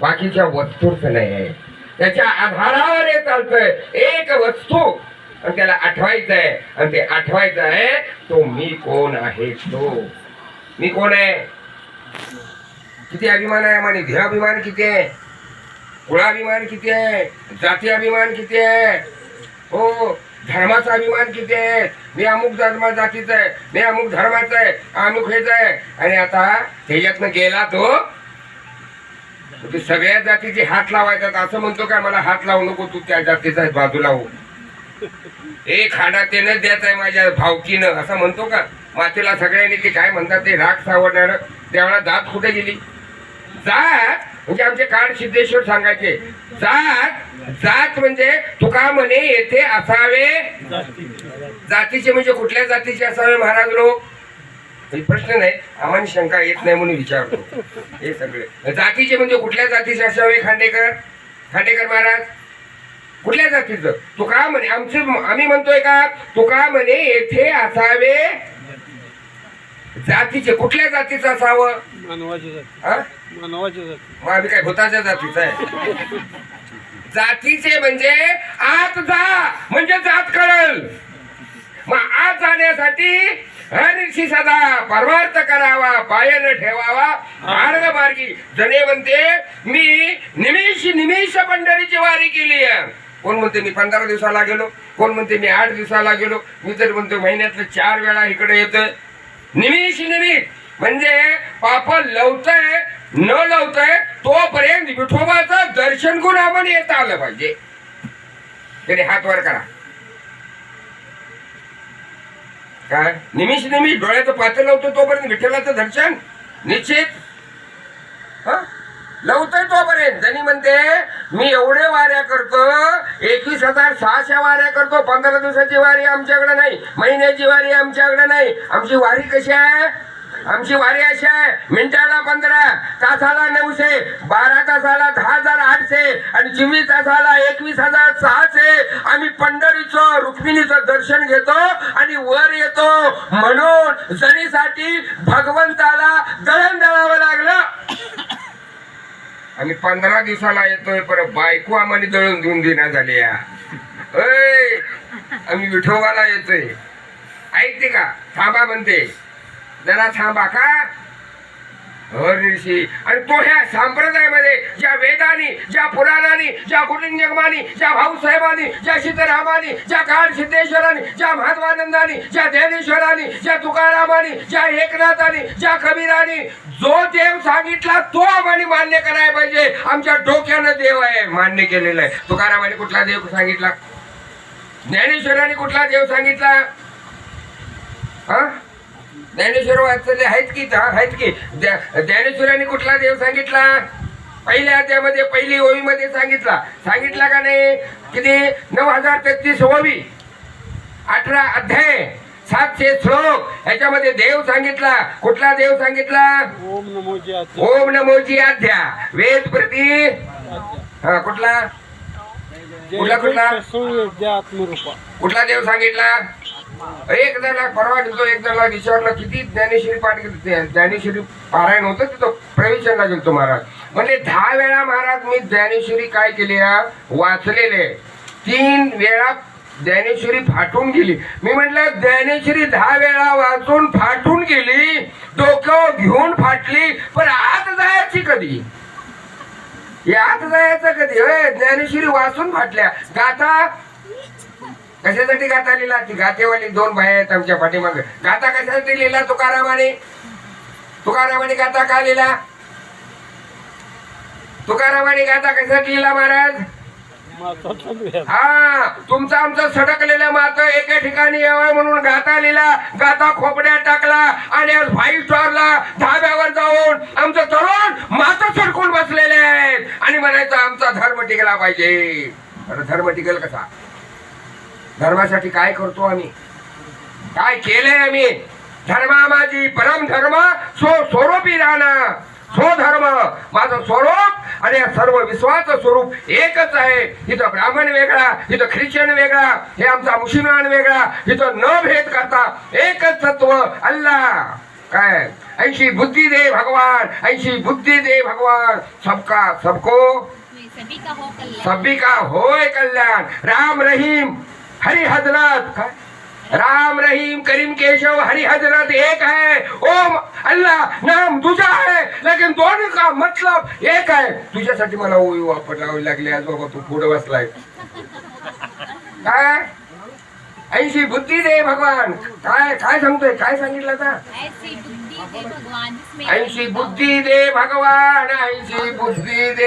बाकीच्या वस्तूच नाही त्याच्या आधारावर हे चालतंय. एक वस्तू आणि त्याला आठवायचं आहे. आणि ते आठवायचं आहे तो मी कोण आहे तो? मी कोण आहे? किती अभिमान आहे म्हणे देह किती आहे? कुळाभिमान किती आहे? जाती अभिमान किती आहे? हो धर्माचा अभिमान किती आहे? मी अमुक धर्मा जातीचा आहे मी अमुक धर्माचा आहे अमुक हेच आहे. आणि आता ह्याच्यातनं गेला तो ते सगळ्या जातीचे हात लावायचा असं म्हणतो काय मला हात लावू नको तू त्या जातीचा बाजूला हो एक खाडा ते न द्यायचा आहे माझ्या भावकीनं. असं म्हणतो का? मातेला सगळ्यांनी ते काय म्हणतात ते राग सावरणार. त्यावेळेला जात कुठे गेली? जात म्हणजे आमचे काळ सिद्धेश्वर सांगायचे. जात जात म्हणजे तुका म्हणे येथे असावे. जातीचे म्हणजे कुठल्या जातीचे असावे महाराज लोक? हे प्रश्न नाही आम्हाला शंका येत नाही म्हणून विचारतो. हे सगळे. जातीचे म्हणजे कुठल्या जातीचे असावे खांडेकर? खांडेकर महाराज? कुठल्या जातीचं? तुका म्हणे आमचे आम्ही म्हणतोय का तुका म्हणे येथे असावे जातीचे. कुठल्या जातीचं असावं? हा? आम्ही काय भूताच्या जातीचं आहे? जातीचे म्हणजे आत जा म्हणजे जात कळल. हरिषी सदा परमार्थ करावा पायन ठेवावा. मार्ग मार्गी. जणे म्हणते मी निमिष निमिष पंढरीची वारी केली आहे. कोण म्हणते मी पंधरा दिवसाला गेलो. कोण म्हणते मी आठ दिवसाला गेलो. मी तर म्हणतो महिन्यातलं चार वेळा इकडे येतोय. निमिष निमिष म्हणजे पाप लवतय न लवतय तोपर्यंत विठोबाचं दर्शन करून आपण येता आलं पाहिजे. तरी हात वर करा. काय? निमिष निमिष डोळ्याचं पात्र लावतो तोपर्यंत विठ्ठलाचं दर्शन. निश्चित. लवतोय तोपर्यंत. त्यांनी म्हणते मी एवढे वाऱ्या करतो एकवीस हजार सहाशे वाऱ्या करतो. पंधरा दिवसाची वारी आमच्याकडे नाही. महिन्याची वारी आमच्याकडे नाही. आमची वारी कशी आहे? आमची वारी अशी आहे. मिनिटाला पंधरा तासाला नऊशे बारा तासाला दहा हजार आठशे आणि चिमणी तासाला एकवीस हजार सहाशे. आम्ही पंढरीचं रुक्मिणीचं दर्शन घेतो आणि वर येतो. म्हणून जणीसाठी भगवंताला दळण दळावं लागलं. आम्ही पंधरा दिवसाला येतोय परत बायको आम्हाला दळून देऊन देण्या झाल्या. आम्ही विठोबाला येतोय. ऐकते का? थांबा म्हणते. जरा थांबा का? हरिषी आणि तो ह्या संप्रदायामध्ये ज्या वेदानी ज्या पुराणानी ज्या गुरुनिगमानी ज्या भाऊसाहेबांनी ज्या सीतारामानी ज्या काळ सिद्धेश्वरांनी ज्या महात्मानंदानी ज्या ज्ञानेश्वरांनी ज्या तुकारामानी ज्या एकनाथानी ज्या कबीरानी जो देव सांगितला तो आम्हाला मान्य करायला पाहिजे. आमच्या डोक्यानं देव आहे मान्य केलेला आहे. तुकारामाने कुठला देव सांगितला? ज्ञानेश्वराने कुठला देव सांगितला? हा? ज्ञानेश्वर वाचले आहेत की आहेत की? ज्ञा- ज्ञानेश्वरांनी कुठला देव सांगितला? पहिल्या अध्यामध्ये पहिली ओळीमध्ये सांगितला. सांगितला का नाही? किती? नऊ हजार तेहतीस ओवी अठरा अध्याय. सातशे श्लोक. ह्याच्यामध्ये देव सांगितला. कुठला देव सांगितला? ओम नमोजी आते ओम नमोजी आध्या वेद प्रती. हा कुठला? कुठला कुठला? कुठला देव सांगितला? एक जणाला परवा गेलतो एक जणाला विचारलं किती ज्ञानेश्वरी पाठ ज्ञानेश्वरी पारायण होतं तिथं प्रवेशनला गेलतो महाराज म्हणजे दहा वेळा महाराज मी ज्ञानेश्वरी काय केली वाचलेले. तीन वेळा ज्ञानेश्वरी फाटून गेली. मी म्हटलं ज्ञानेश्वरी दहा वेळा वाचून फाटून गेली डोकं घेऊन फाटली पण आत जायची कधी? आत जायचं कधी? ज्ञानेश्वरी वाचून फाटल्या. गाता कशासाठी गाथा लिहिला? ती गातेवाली दोन बाया आहेत आमच्या पाठीमागे. गाथा कशासाठी लिहिला तुकारामाने? तुकारामाने गाता का लिहिला? तुकारामाने गाथा कशासाठी लिहिला महाराज? हा तुमचा आमचं सडकलेलं मात एका ठिकाणी यावं म्हणून गाता लिहिला. गाता खोपड्यात टाकला आणि आज फाईव्ह स्टारला धाब्यावर जाऊन आमचं तरुण मात सडकून बसलेले आहेत. आणि म्हणायचं आमचा धर्म टिकला पाहिजे. अरे धर्म टिकेल कसा? धर्मासाठी काय करतो आम्ही? काय केलंय आम्ही? धर्मा माझी परम धर्म सो स्वरूपी राहणं स्वधर्म माझं स्वरूप आणि सर्व विश्वाचं स्वरूप एकच आहे. इथं ब्राह्मण वेगळा इथं ख्रिश्चन वेगळा हे आमचा मुसलमान वेगळा इथं न भेद करता एकच तत्व अल्लाह. काय? ऐसी बुद्धि दे भगवान ऐसी बुद्धि दे भगवान. सबका सबको? सभी का हो कल्याण. सभी का होय कल्याण. राम रहीम. हरि हजरत। काय? राम रहीम करीम केशव हरि हजरत एक है। ओम अल्लाह नाम तुझा है। लेकिन दोनों का मतलब एक है। तुझ्यासाठी मला ओवी वापरावी लागली आज बाबा तू पुढे बसलाय. काय? ऐशी बुद्धी दे भगवान. काय काय सांगतोय? काय सांगितलं आता? ऐसी बुद्धि दे भगवान. जिसमें ऐशी बुद्धी दे भगवान ऐशी बुद्धी दे